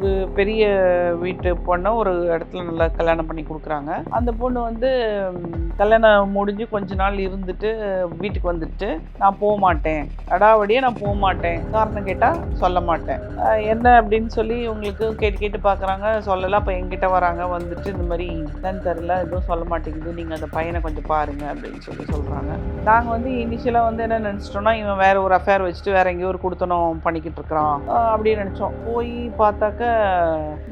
ஒரு பெரிய வீட்டு பொண்ணை ஒரு இடத்துல நல்லா கல்யாணம் பண்ணி கொடுக்குறாங்க. அந்த பொண்ணு வந்து கல்யாணம் முடிஞ்சு கொஞ்ச நாள் இருந்துட்டு வீட்டுக்கு வந்துட்டு நான் போக மாட்டேன். அடாவடியே நான் போக மாட்டேன். காரணம் கேட்டால் சொல்ல மாட்டேன். என்ன அப்படின்னு சொல்லி உங்களுக்கு கேட்டு கேட்டு பார்க்குறாங்க சொல்லலாம் அப்போ எங்கிட்ட வராங்க. வந்துட்டு இந்த மாதிரி என்னன்னு தெரில எதுவும் சொல்ல மாட்டேங்குது. நீங்கள் அந்த பையனை கொஞ்சம் பாருங்க அப்படின்னு சொல்லி சொல்கிறாங்க நாங்கள் வந்து இனிஷியலாக வந்து என்ன நினச்சிட்டோம்னா இவன் வேற ஒரு அஃபேர் வச்சுட்டு வேற எங்கேயோ ஒரு கொடுத்தனும் பண்ணிக்கிட்டு இருக்கிறான். அப்படின்னு நினச்சோம். போய் பார்த்தாக்க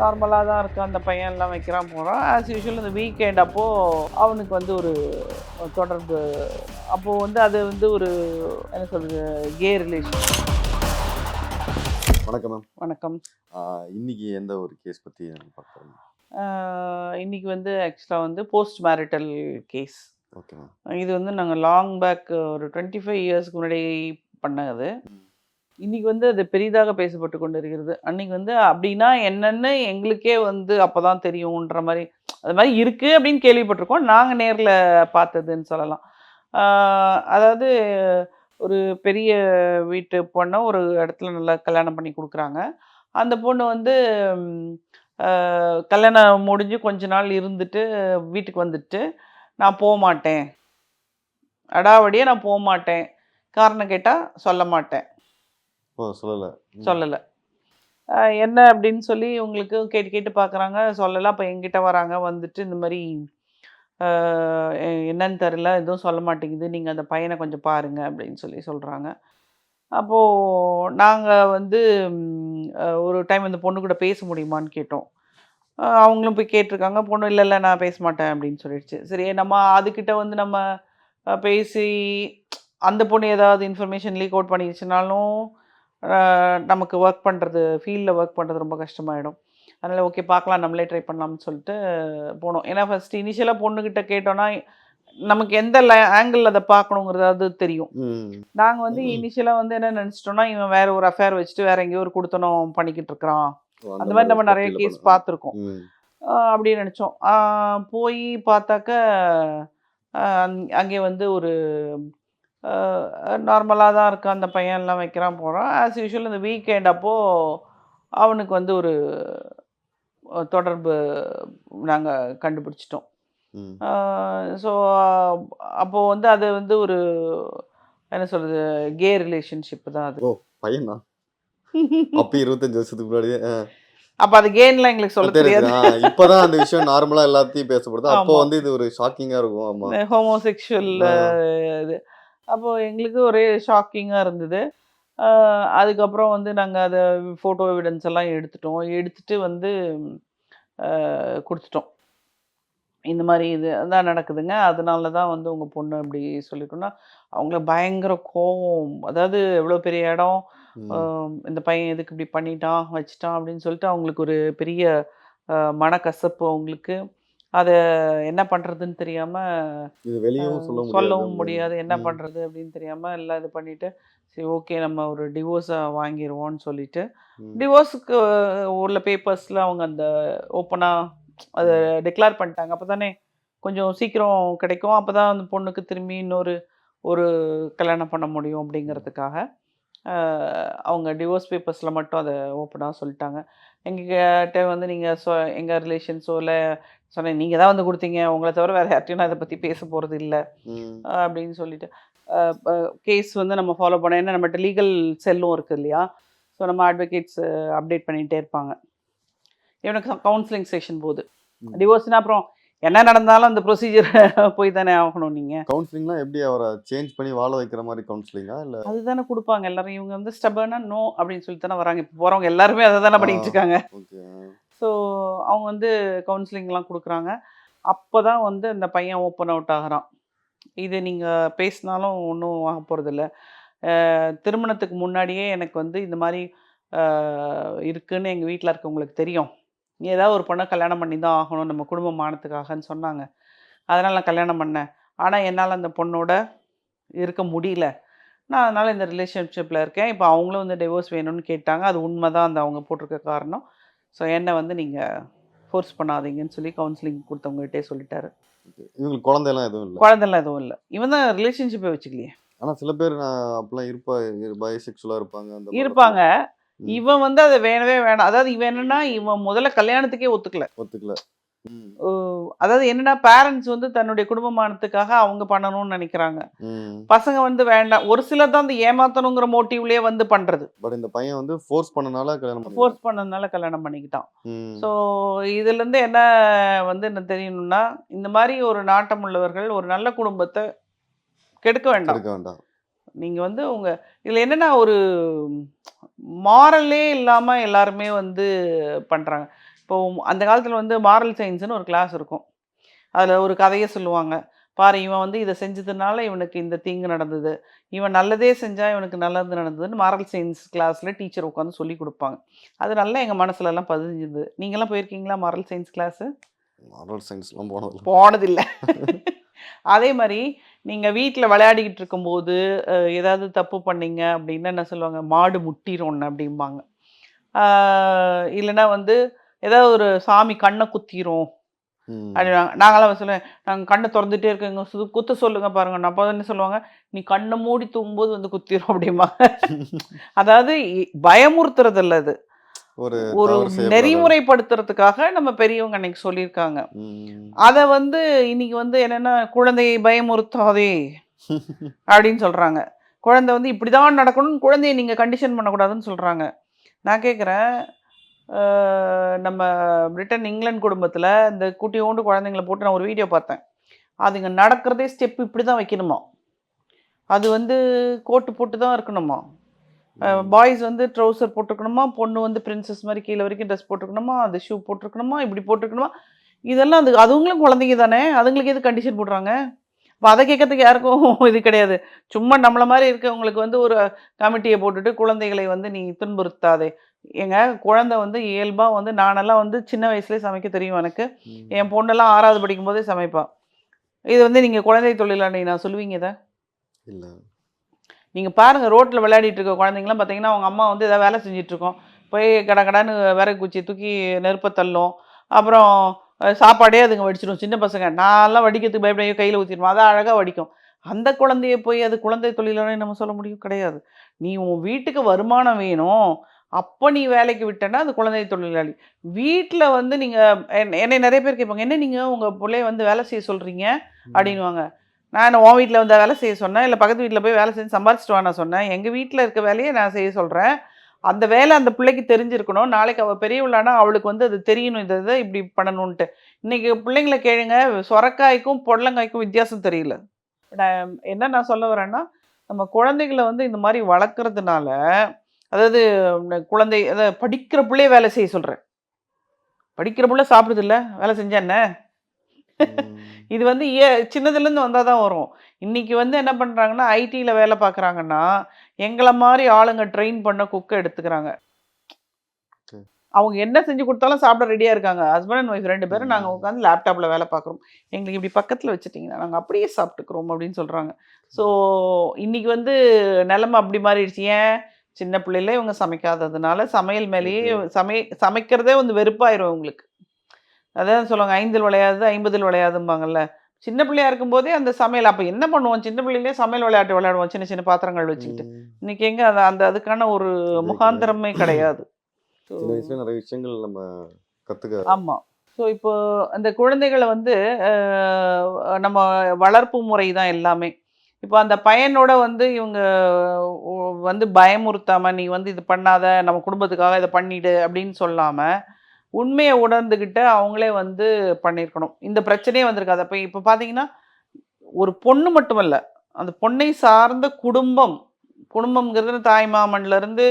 நார்மலாக தான் இருக்கு. அந்த பையன் எல்லாம் வைக்கிறான் போகிறான் ஆஸ் யூஷுவல் இந்த வீக்கெண்ட் அப்போது அவனுக்கு வந்து ஒரு தொடர்பு. அப்போது வந்து அது வந்து ஒரு என்ன சொல்கிறது கே ரிலேஷன் வணக்கம் மேம் வணக்கம். இன்னைக்கு எந்த ஒரு கேஸ் நம்ம பார்க்குறோம் இன்னைக்கு வந்து ஆக்சுவலாக வந்து போஸ்ட் மேரிட்டல் கேஸ் ஓகே இது வந்து நாங்கள் லாங் பேக் ஒரு டுவெண்ட்டி ஃபைவ் இயர்ஸ்க்கு முன்னாடி பண்ணது. இன்னைக்கு வந்து அது பெரிதாக பேசப்பட்டு கொண்டு இருக்கிறது அன்னைக்கு வந்து அப்படின்னா என்னன்னு எங்களுக்கே வந்து அப்போதான் தெரியும்ன்ற மாதிரி அது மாதிரி இருக்குது அப்படின்னு கேள்விப்பட்டிருக்கோம். நாங்கள் நேரில் பார்த்ததுன்னு சொல்லலாம். அதாவது ஒரு பெரிய வீட்டு பொண்ணை ஒரு இடத்துல நல்லா கல்யாணம் பண்ணி கொடுக்குறாங்க. அந்த பொண்ணு வந்து கல்யாணம் முடிஞ்சு கொஞ்ச நாள் இருந்துட்டு வீட்டுக்கு வந்துட்டு நான் போக மாட்டேன். அடாவடியே நான் போக மாட்டேன். காரணம் கேட்டால் சொல்ல மாட்டேன். சொல்லலை. சொல்லலை. என்ன அப்படின்னு சொல்லி உங்களுக்கு கேட்டு கேட்டு பார்க்குறாங்க சொல்லலை அப்போ எங்கிட்ட வராங்க. வந்துட்டு இந்த மாதிரி என்னன்னு தெரில எதுவும் சொல்ல மாட்டேங்குது. நீங்கள் அந்த பையனை கொஞ்சம் பாருங்க அப்படின்னு சொல்லி சொல்கிறாங்க அப்போது நாங்கள் வந்து ஒரு டைம் அந்த பொண்ணு கூட பேச முடியுமான்னு கேட்டோம். அவங்களும் போய் கேட்டிருக்காங்க. பொண்ணு இல்லை இல்லை நான் பேச மாட்டேன் அப்படின்னு சொல்லிடுச்சு. சரி நம்ம அதுக்கிட்ட வந்து நம்ம பேசி அந்த பொண்ணு ஏதாவது இன்ஃபர்மேஷன் லீக் அவுட் பண்ணிடுச்சுனாலும் நமக்கு ஒர்க் பண்ணுறது ஃபீல்டில் ஒர்க் பண்ணுறது ரொம்ப கஷ்டமாயிடும். அதனால் ஓகே பார்க்கலாம் நம்மளே ட்ரை பண்ணலாம்னு சொல்லிட்டு போனோம். ஏன்னா ஃபர்ஸ்ட் இனிஷியலாக பொண்ணுக்கிட்ட கேட்டோன்னா நமக்கு எந்த ஆங்கிள் அதை பார்க்கணுங்கிறது தெரியும். நாங்கள் வந்து. இனிஷியலாக வந்து என்ன நினச்சிட்டோம்னா இவன் வேற ஒரு அஃபேர் வச்சுட்டு வேற எங்கேயோ ஒரு கொடுத்தனம் பண்ணிக்கிட்டு இருக்கிறான். அந்த மாதிரி நம்ம நிறைய கேஸ் பார்த்துருக்கோம். அப்படின்னு நினச்சோம். போய் பார்த்தாக்க அங்கே வந்து ஒரு நார்மலாக தான் இருக்கு. அந்த பையன் எல்லாம் வைக்கிறான் போகிறான் ஆஸ் யூஷுவல் இந்த வீக்கெண்ட் அப்போது அவனுக்கு வந்து ஒரு தொடர்பு நாங்கள் கண்டுபிடிச்சிட்டோம். ஸோ அப்போது வந்து அது வந்து ஒரு என்ன சொல்கிறது கே ரிலேஷன்ஷிப் தான் அது. பையனா? அப்ப இருபத்தஞ்சு வருஷத்துக்கு முன்னாடியே. அப்போ அது கேன்லாம் எங்களுக்கு சொல்ல தெரியுது. ஆ, இப்பதான் அந்த விஷயம் நார்மலா எல்லாத்தையும் பேசப்படுது. அப்போ. வந்து இது ஒரு ஷாக்கிங்கா இருக்கும். ஆமா. ஹோமோசெக்ஷுவல் ஆ. இது. அப்போ எங்களுக்கு ஒரே ஷாக்கிங்காக இருந்தது. அதுக்கப்புறம் வந்து நாங்கள் அதை ஃபோட்டோ எவிடன்ஸ் எல்லாம் எடுத்துட்டோம். எடுத்துட்டு வந்து கொடுத்துட்டோம். இந்த மாதிரி இது தான் நடக்குதுங்க. அதனால தான் வந்து உங்கள் பொண்ணு அப்படி சொல்லிட்டோம்னா அவங்கள பயங்கர கோவம். அதாவது எவ்வளோ பெரிய இடம் இந்த பையன் எதுக்கு இப்படி பண்ணிட்டான் வச்சிட்டான் அப்படின்னு சொல்லிட்டு அவங்களுக்கு ஒரு பெரிய மனக்கசப்பு அவங்களுக்கு. அதை என்ன பண்ணுறதுன்னு தெரியாமல் சொல்லவும் முடியாது. என்ன. பண்ணுறது அப்படின்னு தெரியாமல் எல்லாம் இது பண்ணிட்டு சரி ஓகே நம்ம ஒரு டிவோர்ஸை வாங்கிடுவோம்னு சொல்லிட்டு. டிவோர்ஸுக்கு உள்ள பேப்பர்ஸில் அவங்க அந்த ஓப்பனாக அதை டிக்ளேர் பண்ணிட்டாங்க. அப்போ தானே கொஞ்சம் சீக்கிரம் கிடைக்கும். அப்போ தான் அந்த பொண்ணுக்கு திரும்பி இன்னொரு ஒரு கல்யாணம் பண்ண முடியும் அப்படிங்கிறதுக்காக அவங்க டிவோர்ஸ் பேப்பர்ஸில் மட்டும் அதை ஓப்பனாக சொல்லிட்டாங்க. எங்ககிட்ட வந்து நீங்கள் சொ எங்கள் ரிலேஷன்ஸோ இல்லை சொன்னேன் நீங்கள் தான் வந்து கொடுத்தீங்க உங்களை தவிர வேறு யார்ட்டையும் நான் இதை பற்றி பேச போகிறது இல்லை. அப்படின்னு சொல்லிட்டு. கேஸ் வந்து நம்ம ஃபாலோ பண்ண ஏன்னா நம்மகிட்ட லீகல் செல்லும் இருக்குது இல்லையா? ஸோ நம்ம அட்வொகேட்ஸ் அப்டேட் பண்ணிகிட்டே இருப்பாங்க. இவனுக்கு கவுன்சிலிங் செஷன் போகுது. டிவோர்ஸ்னா அப்புறம் என்ன நடந்தாலும் அந்த ப்ரொசீஜர் போய் தானே ஆகணும் நீங்கள் கவுன்சிலிங்லாம் எப்படி அவரை சேஞ்ச் பண்ணி வாழ வைக்கிற மாதிரி கவுன்சிலிங்கா இல்ல? அதுதானே கொடுப்பாங்க. எல்லாரும் இவங்க வந்து ஸ்டபர்னா நோ அப்படின்னு சொல்லிட்டு தானே வராங்க. இப்போ போகிறவங்க எல்லாருமே அதை தானே பண்ணிட்டு இருக்காங்க. ஸோ அவங்க வந்து கவுன்சிலிங்லாம் கொடுக்குறாங்க. அப்போ தான் வந்து அந்த பையன் ஓப்பன் அவுட் ஆகுறான். இது நீங்கள் பேசினாலும் ஒன்றும் ஆக போகிறதில்ல திருமணத்துக்கு முன்னாடியே எனக்கு வந்து இந்த மாதிரி அஹ், இருக்குன்னு எங்கள் வீட்டில் இருக்கவங்களுக்கு தெரியும். நீ ஏதாவது ஒரு பொண்ணை கல்யாணம் பண்ணி தான் ஆகணும் நம்ம குடும்பம் மானத்துக்காகன்னு சொன்னாங்க. அதனால் நான் கல்யாணம் பண்ணேன். ஆனால் என்னால் அந்த பொண்ணோட இருக்க முடியல. நான் அதனால் இந்த ரிலேஷன்ஷிப்பில் இருக்கேன். இப்போ அவங்களும் வந்து டிவோர்ஸ் வேணும்னு கேட்டாங்க. அது உண்மை தான். அந்த அவங்க போட்டிருக்க காரணம். ஸோ என்னை வந்து நீங்கள் ஃபோர்ஸ் பண்ணாதீங்கன்னு சொல்லி கவுன்சிலிங் கொடுத்தவங்ககிட்டே சொல்லிட்டாரு. இவங்களுக்கு குழந்தையெல்லாம் எதுவும் இல்ல? குழந்தைலாம் எதுவும் இல்லை. இவன் தான் ரிலேஷன்ஷிப்பை வச்சுக்கலையே. ஆனா சில பேர் நான் அப்பெல்லாம் இருப்பா பைசெக்சுவலா இருப்பாங்க இருப்பாங்க. இவன் வந்து அதை வேணவே வேணாம். அதாவது இவன் என்னன்னா இவன் முதல்ல கல்யாணத்துக்கே ஒத்துக்கல. ஒத்துக்கல. அதாவது என்னன்னா பேரண்ட்ஸ் வந்து தன்னுடைய குடும்பமானத்துக்காக அவங்க பண்ணணும்னு நினைக்கிறாங்க. பசங்க வந்து வேண்டாம். ஒரு சிலர் தான் அந்த ஏமாத்தணுங்கிற மோட்டிவ்லயே வந்து பண்றது. பட் இந்த பையன் வந்து ஃபோர்ஸ் பண்ணனால கல்யாணம் ஃபோர்ஸ் பண்ணதுனால கல்யாணம் பண்ணிக்கிட்டான். ஸோ இதுல இருந்து என்ன வந்து என்ன தெரியணும்னா இந்த மாதிரி ஒரு நாட்டம் உள்ளவர்கள் ஒரு நல்ல குடும்பத்தை கெடுக்க வேண்டாம். நீங்க வந்து உங்க இதுல என்னன்னா ஒரு மாரலே இல்லாம எல்லாருமே வந்து பண்றாங்க. இப்போ அந்த காலத்துல வந்து மாரல் சயின்ஸ்னு ஒரு கிளாஸ் இருக்கும். அதுல ஒரு கதையை சொல்லுவாங்க. பாரு இவன் வந்து இதை செஞ்சதுனால இவனுக்கு இந்த தீங்கு நடந்தது. இவன் நல்லதே செஞ்சா இவனுக்கு நல்லது நடந்ததுன்னு மாரல் சயின்ஸ் கிளாஸ்ல டீச்சர் உட்காந்து சொல்லி கொடுப்பாங்க. அது நல்லா எங்க மனசுல எல்லாம் பதிஞ்சுது. நீங்கெல்லாம் போயிருக்கீங்களா மாரல் சயின்ஸ் கிளாஸ் மாரல் சயின்ஸ்லாம் போனதில்ல. போனதில்லை. அதே மாதிரி நீங்கள் வீட்டில் விளையாடிக்கிட்டு இருக்கும்போது ஏதாவது தப்பு பண்ணீங்க அப்படின்னா என்ன சொல்லுவாங்க? மாடு முட்டிரும் அப்படிம்பாங்க. இல்லைன்னா வந்து ஏதாவது ஒரு சாமி கண்ணை குத்திரும் ம். அப்படின்னாங்க நாங்களாம் சொல்லுவேன் நாங்கள் கண்ணை திறந்துட்டே இருக்கோங்க சுது குத்த சொல்லுங்க பாருங்க. நான் அப்போ என்ன சொல்லுவாங்க? நீ கண்ணை மூடி தூங்கும்போது வந்து குத்திரும் அப்படிம்பாங்க. அதாவது பயமுறுத்துறது இல்ல அது. ஒரு ஒரு. நெறிமுறைப்படுத்துறதுக்காக நம்ம பெரியவங்க அன்னைக்கு சொல்லியிருக்காங்க. அதை வந்து இன்னைக்கு வந்து என்னன்னா குழந்தையை பயமுறுத்தாதே அப்படின்னு சொல்றாங்க குழந்தை வந்து இப்படிதான் நடக்கணும்னு குழந்தையை நீங்க கண்டிஷன் பண்ணக்கூடாதுன்னு சொல்றாங்க நான் கேட்குறேன் நம்ம பிரிட்டன் இங்கிலாந்து குடும்பத்துல இந்த குட்டியோண்டு குழந்தைங்கள போட்டு நான் ஒரு வீடியோ பார்த்தேன் அதுங்க நடக்கிறதே ஸ்டெப் இப்படி தான் வைக்கணுமா அது வந்து கோட்டு போட்டு தான் இருக்கணுமா. பாய்ஸ் வந்து ட்ரௌசர் போட்டிருக்கணுமா? பொண்ணு வந்து பிரின்சஸ் மாதிரி கீழே வரைக்கும் ட்ரெஸ் போட்டிருக்கணுமா? அது ஷூ போட்டிருக்கணுமா? இப்படி போட்டிருக்கணுமா? இதெல்லாம் அது அதுங்களும் குழந்தைங்க தானே? அதுங்களுக்கு எது கண்டிஷன் போடுறாங்க? இப்போ அதை கேட்கறதுக்கு யாருக்கும் இது கிடையாது. சும்மா நம்மள மாதிரி இருக்கவங்களுக்கு வந்து ஒரு கமிட்டியை போட்டுட்டு குழந்தைகளை வந்து நீ துன்புறுத்தாதே. ஏங்க குழந்தை வந்து இயல்பாக வந்து நானெல்லாம் வந்து சின்ன வயசுலேயே சமைக்க தெரியும் எனக்கு. என் பொண்ணெல்லாம் ஆறாவது படிக்கும் போதே சமைப்பா. இது வந்து நீங்கள் குழந்தை தொழிலாளி நான் சொல்லுவீங்க இதை? இல்ல. நீங்கள் பாருங்கள் ரோட்டில் விளையாடிட்டு இருக்க குழந்தைங்களாம் பார்த்தீங்கன்னா அவங்க அம்மா வந்து ஏதாவது வேலை செஞ்சுட்டு இருக்கோம் போய் கட கடன்னு விறகு குச்சி தூக்கி நெருப்ப தள்ளும். அப்புறம் சாப்பாடே அதுங்க வடிச்சிடும். சின்ன பசங்க. நான்லாம் வடிக்கிறதுக்கு பயப்படையோ கையில் ஊற்றிடுவோம் அதை அழகாக வடிக்கும். அந்த குழந்தைய போய் அது குழந்தை தொழிலாளி நம்ம சொல்ல முடியும்? கிடையாது. நீ உன் வீட்டுக்கு வருமானம் வேணும். அப்போ நீ வேலைக்கு விட்டேன்னா அது குழந்தை தொழிலாளி. வீட்டில் வந்து நீங்கள் என்னை நிறைய பேர் கேட்பாங்க என்ன நீங்கள் உங்கள் பிள்ளைய வந்து வேலை செய்ய சொல்கிறீங்க அப்படின்னுவாங்க. நான் என்ன உன் வீட்டில் வந்து வேலை செய்ய சொன்னேன்? இல்லை பக்கத்து வீட்டில் போய் வேலை செஞ்சு சம்பாரிச்சிட்டு வா நான் சொன்னேன். எங்கள் வீட்டில் இருக்க வேலையை நான் செய்ய சொல்கிறேன் அந்த வேலை அந்த பிள்ளைக்கு தெரிஞ்சிருக்கணும். நாளைக்கு அவள் பெரியவளானா அவளுக்கு வந்து அது தெரியணும். இதை இதை இப்படி பண்ணணுன்ட்டு இன்றைக்கி பிள்ளைங்களை கேளுங்க. சொரக்காய்க்கும் பொடலங்காய்க்கும் வித்தியாசம் தெரியல. நான் என்ன நான் சொல்ல வரேன்னா நம்ம குழந்தைகளை வந்து இந்த மாதிரி வளர்க்குறதுனால அதாவது குழந்தை அதாவது படிக்கிற பிள்ளைய வேலை செய்ய சொல்கிறேன் படிக்கிற பிள்ளை சாப்பிடுதில்ல? வேலை செஞ்சா என்ன? இது வந்து ஏ சின்னதுலேருந்து வந்தால் தான் வரும். இன்னைக்கு வந்து என்ன பண்ணுறாங்கன்னா ஐடியில் வேலை பார்க்குறாங்கன்னா எங்களை மாதிரி ஆளுங்க ட்ரெயின் பண்ண குக்கை எடுத்துக்கிறாங்க. அவங்க என்ன செஞ்சு கொடுத்தாலும் சாப்பிட ரெடியாக இருக்காங்க. ஹஸ்பண்ட் அண்ட் ஒய்ஃப் ரெண்டு பேரும் நாங்கள். உட்காந்து லேப்டாப்பில் வேலை பார்க்குறோம் எங்களுக்கு இப்படி பக்கத்தில் வச்சுட்டிங்கன்னா நாங்கள் அப்படியே சாப்பிட்டுக்கிறோம் அப்படின்னு சொல்கிறாங்க ஸோ இன்னைக்கு வந்து நிலைமை அப்படி மாறிடுச்சு. ஏன்? சின்ன பிள்ளையில இவங்க சமைக்காததுனால சமையல் மேலேயே. சமை சமைக்கிறதே வந்து வெறுப்பாயிரும் உங்களுக்கு அதான் சொல்லுவாங்க ஐந்தில் விளையாது ஐம்பதில் விளையாதும்பாங்கல்ல. சின்ன பிள்ளையா இருக்கும்போதே அந்த சமையல் அப்போ என்ன பண்ணுவோம்? சின்ன பிள்ளையிலே சமையல் விளையாட்டு விளையாடுவோம் சின்ன சின்ன பாத்திரங்கள் வச்சுக்கிட்டு. இன்னைக்கு எங்க அது அந்த அதுக்கான ஒரு. முகாந்திரமே கிடையாது. நிறைய விஷயங்கள் நம்ம கத்துக்க ஆமா. ஸோ இப்போ அந்த குழந்தைகளை வந்து நம்ம வளர்ப்பு முறை தான் எல்லாமே. இப்போ அந்த பையனோட வந்து இவங்க வந்து பயமுறுத்தாம நீ வந்து இது பண்ணாத நம்ம குடும்பத்துக்காக இதை பண்ணிடு அப்படின்னு சொல்லாம உண்மையை உணர்ந்துக்கிட்டு அவங்களே வந்து பண்ணியிருக்கணும். இந்த பிரச்சனையே வந்திருக்காது. அப்போ இப்போ பார்த்தீங்கன்னா ஒரு பொண்ணு மட்டுமல்ல அந்த பொண்ணை சார்ந்த குடும்பம் குடும்பம்ங்கிறது தாய் மாமன்ல இருந்து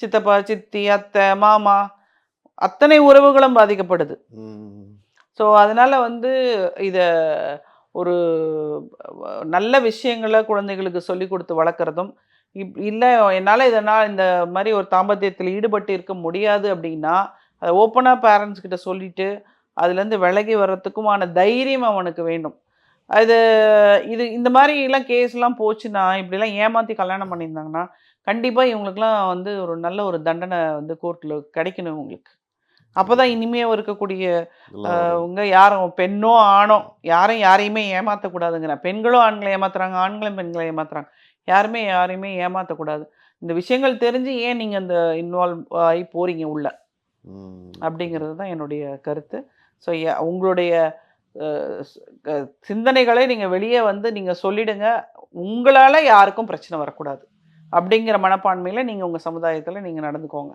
சித்தப்பா சித்தி அத்தை மாமா அத்தனை உறவுகளும் பாதிக்கப்படுது. ஸோ அதனால வந்து இதை ஒரு நல்ல விஷயங்களை குழந்தைகளுக்கு சொல்லி கொடுத்து வளர்க்குறதும் இப் இல்லை என்னால் இதனால் இந்த மாதிரி ஒரு தாம்பத்தியத்தில் ஈடுபட்டு இருக்க முடியாது அப்படின்னா அதை ஓப்பனாக பேரண்ட்ஸ் கிட்ட சொல்லிட்டு அதுலேருந்து விலகி வர்றதுக்குமான தைரியம் அவனுக்கு வேண்டும் அது இது இந்த மாதிரி எல்லாம் கேஸ்லாம் போச்சுன்னா இப்படிலாம் ஏமாற்றி கல்யாணம் பண்ணியிருந்தாங்கன்னா கண்டிப்பாக இவங்களுக்குலாம் வந்து ஒரு நல்ல ஒரு தண்டனை வந்து கோர்ட்டில் கிடைக்கணும் இவங்களுக்கு அப்போ தான் இனிமே இருக்கக்கூடிய. அவங்க யாரும் பெண்ணோ ஆணோ யாரும் யாரையுமே ஏமாற்றக்கூடாதுங்கிறேன் பெண்களும் ஆண்களை ஏமாத்துறாங்க ஆண்களும் பெண்களை ஏமாத்துறாங்க யாருமே யாரையுமே ஏமாற்றக்கூடாது இந்த விஷயங்கள் தெரிஞ்சு ஏன் நீங்கள் இந்த இன்வால்வ் ஆகி போகிறீங்க உள்ள. அப்படிங்கிறது தான் என்னுடைய கருத்து. ஸோ உங்களுடைய சிந்தனைகளை நீங்கள் வெளியே வந்து நீங்கள் சொல்லிடுங்க. உங்களால் யாருக்கும் பிரச்சனை வரக்கூடாது. அப்படிங்கிற மனப்பான்மையில் நீங்கள் உங்கள் சமுதாயத்தில் நீங்கள் நடந்துக்கோங்க.